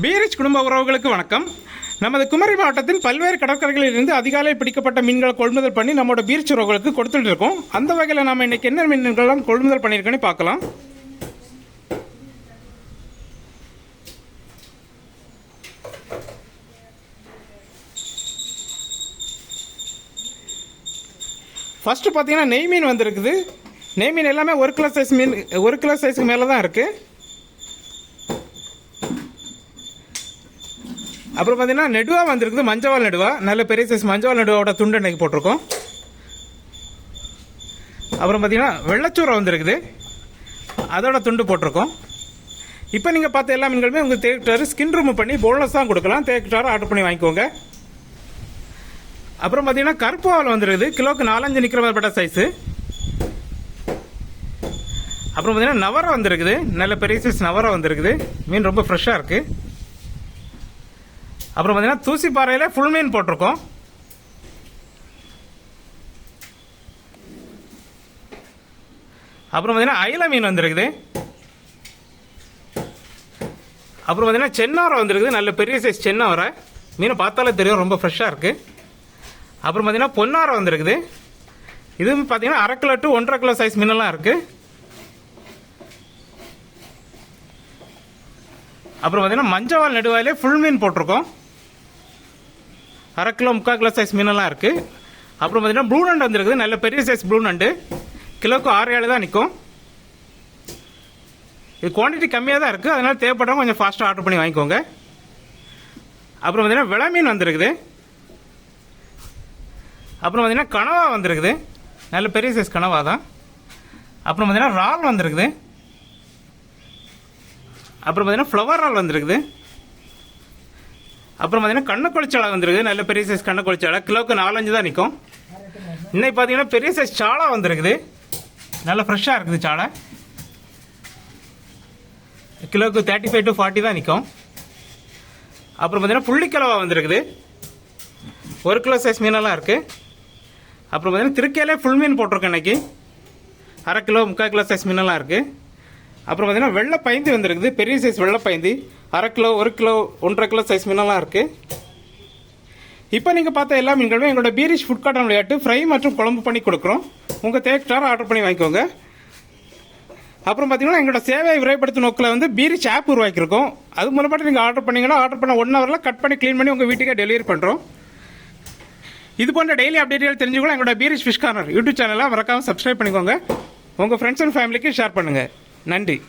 பீரிச் குடும்ப உறவுகளுக்கு வணக்கம். நமது குமரி மாவட்டத்தின் பல்வேறு கடற்கரைகளில் இருந்து அதிகாலை பிடிக்கப்பட்ட மீன்களை கொள்முதல் பண்ணி நம்மளோட பீரிச் உறவுகளுக்கு கொடுத்துட்டு இருக்கோம். அந்த வகையில் நம்ம இன்னைக்கு என்ன மீன்கள்லாம் கொள்முதல் பண்ணியிருக்கோன்னு பார்க்கலாம். ஃபஸ்ட்டு பார்த்தீங்கன்னா நெய் மீன் வந்திருக்குது. நெய் மீன் எல்லாமே ஒரு கிலோ சைஸ் மீன் ஒரு கிலோ சைஸ்க்கு மேலே தான் இருக்குது அப்புறம் பார்த்தீங்கன்னா நெடுவா வந்திருக்குது மஞ்சவால் நெடுவா. நல்ல பெரிய சைஸ் மஞ்சவால் நெடுவாவோட துண்டு இன்னைக்கு போட்டிருக்கோம். அப்புறம் பார்த்தீங்கன்னா வெள்ளச்சூரை வந்திருக்குது. அதோட துண்டு போட்டிருக்கோம். இப்போ நீங்கள் பார்த்த எல்லா மீன்களுமே உங்கள் தேக்கிட்டாரு ஸ்கின் ரூம் பண்ணி போனஸ் தான் கொடுக்கலாம். தேக்கிட்டாரு ஆர்டர் பண்ணி வாங்கிக்கோங்க. அப்புறம் பார்த்தீங்கன்னா கருப்பாவில் வந்துருக்குது. கிலோக்கு நாலஞ்சு நிற்கிற மாதிரிப்பட்ட சைஸு அப்புறம் பார்த்தீங்கன்னா நவரம் வந்திருக்குது. நல்ல பெரிய சைஸ் நவரம் வந்திருக்குது. மீன் ரொம்ப ஃப்ரெஷ்ஷாக இருக்குது அப்புறம் பார்த்தீங்கன்னா தூசிப்பாறையில் ஃபுல் மீன் போட்டிருக்கோம். அப்புறம் பார்த்தீங்கன்னா அயில மீன் வந்திருக்குது. அப்புறம் பார்த்தீங்கன்னா சென்னாவரை வந்திருக்குது. நல்ல பெரிய சைஸ் சென்னாவரை மீனை பார்த்தாலே தெரியும் ரொம்ப ஃப்ரெஷ்ஷாக இருக்குது அப்புறம் பார்த்தீங்கன்னா பொன்னாரை வந்திருக்குது. இதுவும் பார்த்தீங்கன்னா அரை கிலோ டு ஒன்றரை கிலோ சைஸ் மீனெல்லாம் இருக்குது அப்புறம் பார்த்தீங்கன்னா மஞ்சவால் நெடுவாயிலே ஃபுல் மீன் போட்டிருக்கோம். அரை கிலோ முக்கால் கிலோ சைஸ் மீனெல்லாம் இருக்குது அப்புறம் பார்த்தீங்கன்னா ப்ளூ நண்டு வந்துருக்குது. நல்ல பெரிய சைஸ் ப்ளூ நண்டு கிலோக்கு ஆறு ஏழு தான் நிற்கும் இது குவான்டிட்டி கம்மியாக தான் இருக்குது அதனால் தேவைப்படுறவங்க கொஞ்சம் ஃபாஸ்ட்டாக ஆர்டர் பண்ணி வாங்கிக்கோங்க. அப்புறம் பார்த்தீங்கன்னா விளை மீன் வந்திருக்குது. அப்புறம் பார்த்தீங்கன்னா கனவா வந்திருக்குது. நல்ல பெரிய சைஸ் கனவா தான். அப்புறம் பார்த்தீங்கன்னா இறால் வந்துருக்குது. அப்புறம் பார்த்தீங்கன்னா ஃப்ளவர் இறால் வந்துருக்குது. அப்புறம் பார்த்தீங்கன்னா கண்ணு கொளிச்சாளை வந்திருக்குது நல்ல பெரிய சைஸ் கண்ணு கொளிச்சாளை கிலோக்கு நாலஞ்சு தான் நிற்கும் இன்னைக்கு பார்த்தீங்கன்னா பெரிய சைஸ் சாலா வந்திருக்குது. நல்லா ஃப்ரெஷ்ஷாக இருக்குது சாலை. கிலோக்கு தேர்ட்டி ஃபைவ் டு ஃபார்ட்டி தான் நிற்கும் அப்புறம் பார்த்தீங்கன்னா புள்ளிக்கிழவா வந்திருக்குது. ஒரு கிலோ சைஸ் மீனெல்லாம் இருக்குது அப்புறம் பார்த்தீங்கன்னா திருக்கையிலே ஃபுல் மீன் போட்டிருக்கேன் இன்றைக்கி அரை கிலோ முக்கால் கிலோ சைஸ் மீனெல்லாம் இருக்குது அப்புறம் பார்த்தீங்கன்னா வெள்ளை பயந்து வந்திருக்குது. பெரிய சைஸ் வெள்ளை பைந்தி. அரை கிலோ ஒரு கிலோ ஒன்றரை கிலோ சைஸ் மீனெல்லாம் இருக்குது இப்போ நீங்கள் பார்த்த எல்லா மீன்களுமே எங்களோட பீரிஷ் ஃபுட் கார்டன் விளையாட்டு ஃப்ரை மற்றும் குழம்பு பண்ணி கொடுக்குறோம். உங்கள் தேக்கிட்டார ஆர்டர் பண்ணி வாங்கிக்கோங்க. அப்புறம் பார்த்தீங்கன்னா எங்களோட சேவையை விரைப்படுத்தும் நோக்கில் வந்து பீரிஷ் ஆப் உருவாக்கியிருக்கோம். அது மூலமாட்டு நீங்கள் ஆர்டர் பண்ணிங்கன்னா ஆர்டர் பண்ண ஒன் ஹவரில் கட் பண்ணி க்ளீன் பண்ணி உங்கள் வீட்டுக்கே டெலிவரி பண்ணுறோம் இது போன்ற டெய்லி அப்டேட்டுகள் தெரிஞ்சுக்கலாம் எங்களோட பீரிஷ் ஃபிஷ் கார்னர் யூடியூப் சேனலை மறக்காமல் சப்ஸ்கிரைப் பண்ணிக்கோங்க. உங்கள் ஃப்ரெண்ட்ஸ் அண்ட் ஃபேமிலிக்கு ஷேர் பண்ணுங்கள் நன்றி.